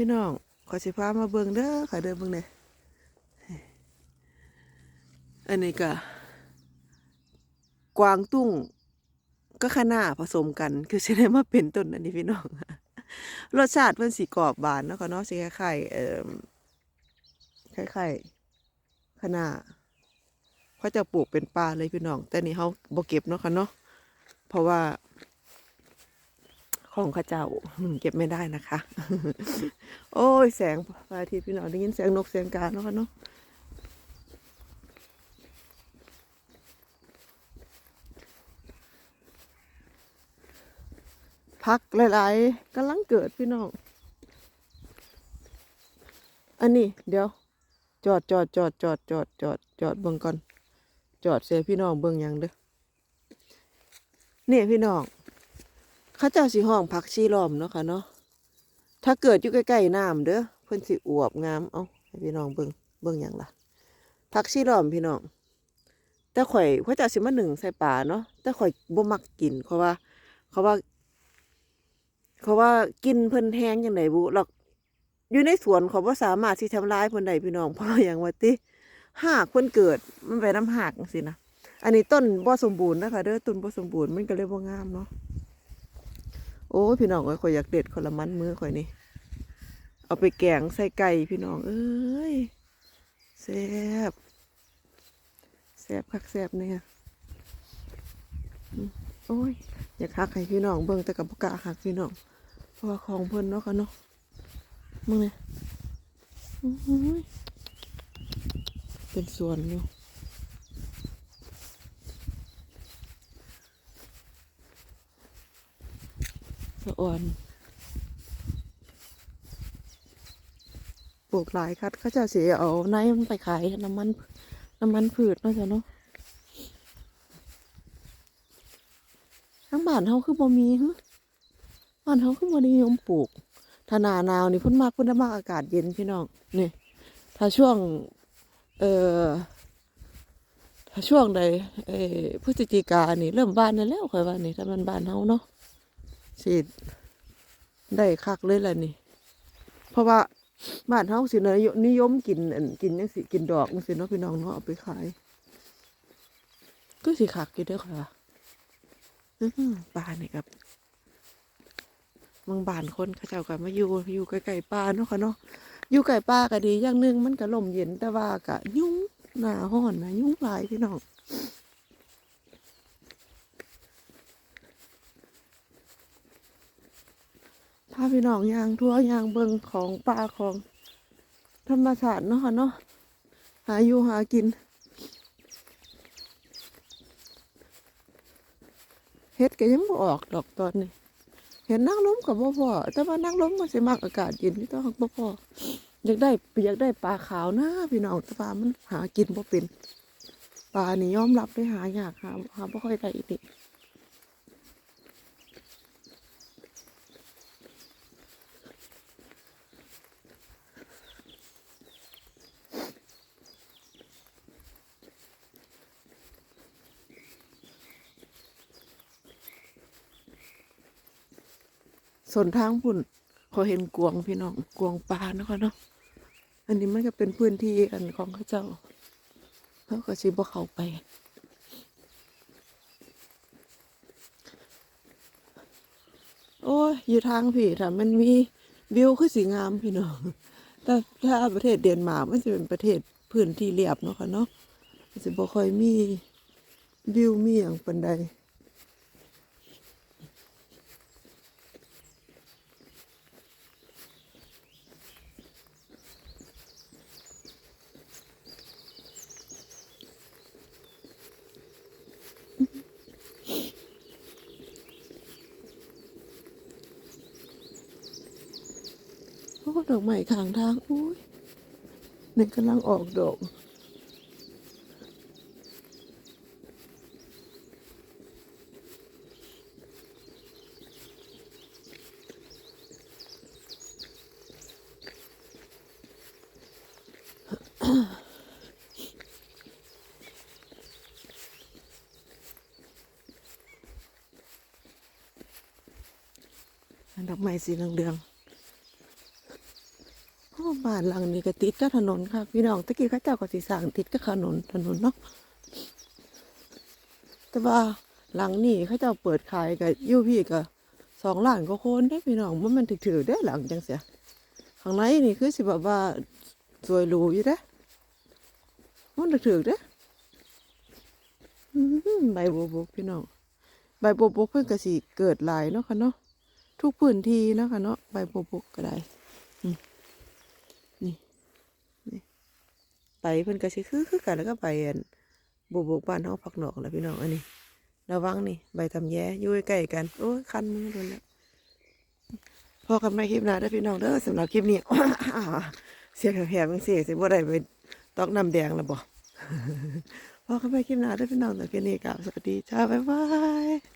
พี่น้องขอสิพามาเบิ่งเด้อค่ะเด้อเบิ่งเนี่ยอันนี้ก็กวางตุ้งก็คะน้าผสมกัน คือสิได้มาเป็นต้นอันนี้พี่น้องรสชาติเพิ่นสีกรอบบานเนาะค่ะเนาะสิคล้ายๆเอ่อคล้ายๆคะน้าเขาจะปลูกเป็นป่าเลยพี่น้อง แต่นี่เขาบ่เก็บเนาะค่ะเนาะเพราะว่า ของข้าเจ้าเก็บไม่ได้นะคะ โอ้ยแสงพระอาทิตย์พี่น้องได้ยินเสียงนกเสียงกาเนาะค่ะเนาะพักหลายๆกำลังเกิดพี่น้อง อันนี้ เดี๋ยว จอดจอดจอดจอดจอดจอดจอดเบิ่งก่อน จอดเสียพี่น้องเบิ่งยังเด้อเนี่ยพี่น้อง เขาเจ้าสิห้องผักชีล้อมเนาะค่ะเนาะถ้าเกิดอยู่ใกล้ๆน้ำเด้อเพิ่นสิอวบงามเอาให้พี่น้องเบิ่งเบิ่งหยังล่ะผักชีล้อมพี่น้องแต่ข่อยเขาเจ้าสิมาหนึ่งใส่ป่าเนาะแต่ข่อยบ่มักกินเพราะว่า เขาว่า เขาว่ากินเพิ่นแห้งจังไดบุหรอกอยู่ในสวนเขาบ่สามารถที่ทำร้ายเพิ่นได้พี่น้องเพราะอย่างว่าติหากเพิ่นเกิดมันไปน้ำหากจังซี่นะอันนี้ต้นบ่สมบูรณ์นะคะเด้อต้นบ่สมบูรณ์มันก็เลยบ่งามเนาะ โอ้พี่น้องเอ้ยข่อยอยากเด็ดคนละมันมือข่อยนี่ เอาไปแกงใส่ไก่พี่น้อง เอ้ยแซ่บแซ่บคักแซ่บเนี่ยโอ้ย อยากหักให้พี่น้องเบิ่งแต่กับปกล้าหักพี่น้อง เพราะว่าของเพิ่นเนาะค่ะเนาะมึงเนี่ยโอ้ยเป็นสวนอยู่ สะอ่อนปลูกหลายคัดเขาจะเสียเอาในมันไปขายน้ำมัน น้ำมันพืชเนาะจ้ะเนาะทั้งบ้านเฮาคือบ่มีฮบ้านเฮาคือบ่นิยมปลูกถ้าหนาหนาวนี่พิ่นมากพิ่นมากอากาศเย็นพี่น้องนี่ถ้าช่วง เอ่อถ้าช่วงใดเอ่อพฤศจิกานี่เริ่มบานนั่นแล้วค่อยว่านี่ถ้ามันบานเฮาเนาะ สิได้คักเลยล่ะนี่ เพราะว่าบ้านเฮาสินะนิยมกินอันกินจังสิกินดอกจังสิเนาะพี่น้องเนาะเอาไปขาย ก็สิคักอยู่เด้อค่ะอือป่านี่ครับบางบ้านคนเขาเจ้าก็มาอยู่อยู่ใกล้ๆป่าเนาะค่ะเนาะอยู่ใกล้ป่าก็ดีอย่างนึงมันก็ลมเย็นแต่ว่าก็ยุ่งหน้าร้อนนะยุ่งหลายพี่น้อง พาพี่น้องยางทั่วยางเบิงของป่าของธรรมชาติเนาะค่ะเนาะหาอยู่หากินเฮ็ดก็ยังบ่ออกดอกตอนนี้ เห็นนั่งล้มกับบ่พอแต่ว่านั่งล้มมันสิมักอากาศเย็นที่ต้องบ่พออยากได้อยากได้ปลาขาวนะพี่น้องแต่ปลามันหากินบ่เป็นปลานี่ยอมรับได้หายากหาหาบ่ค่อยได้อีก ส่วนทางพุ่นเขาเห็นกวงพี่น้องกวงปลาเนาะคะเนาะอันนี้มันก็เป็นพื้นที่อันของเขาเจ้าเขาก็ชิบเขาไปโอ้ยอยู่ทางพี่ถ้ามันมีวิวคือสีงามพี่น้อง แต่ถ้าประเทศเดนมาร์กมันจะเป็นประเทศพื้นที่เรียบเนาะค่ะเนาะมันจะบ่ค่อยมีวิวมีอย่างปันใด อ้ดอกไม้ข้างทางอุ้ยนี่กำลังออกดอกดอกไม้สีเหลือง บ้านหลังนี้ก็ติดกับถนนค่ะ พี่น้องตะกี้ข้าเจ้าก็สิสร้างติดกับถนนถนนเนาะแต่ว่าหลังนี้ข้าเจ้าเปิดขายกับยูพี่ก็สองล้านก็คนได้พี่น้องมันมันถือๆได้หลังจังเสียข้างในนี่คือสิแบบว่าสวยหรูอยู่เด้มันถือๆเด้ใบบัวบกพี่น้องใบบัวบกเพิ่อนก็สิเกิดลายเนาะค่ะเนาะทุกพื้นที่เนาะค่ะเนาะใบบัวบกก็ได้ ไปเพิ่นก็สิคือคือกันแล้วก็ไปอันบุบกบ้านเฮาพักหนอกแล้วพี่น้องอันนี้ระวังนี่ใบทำแย้อยู่ใกล้กันโอ้ยคันมือโดนแล้วพอกันใหม่คลิปหน้าเด้อพี่น้องเด้อสำหรับคลิปนี้เสียงแหบๆจังซี่สิบ่ได้ไปตอกน้ำแดงแล้วบ่พอกันใหม่คลิปหน้าเด้อพี่น้องแต่คลิปนี้กลับสวัสดีจ้าบ๊ายบาย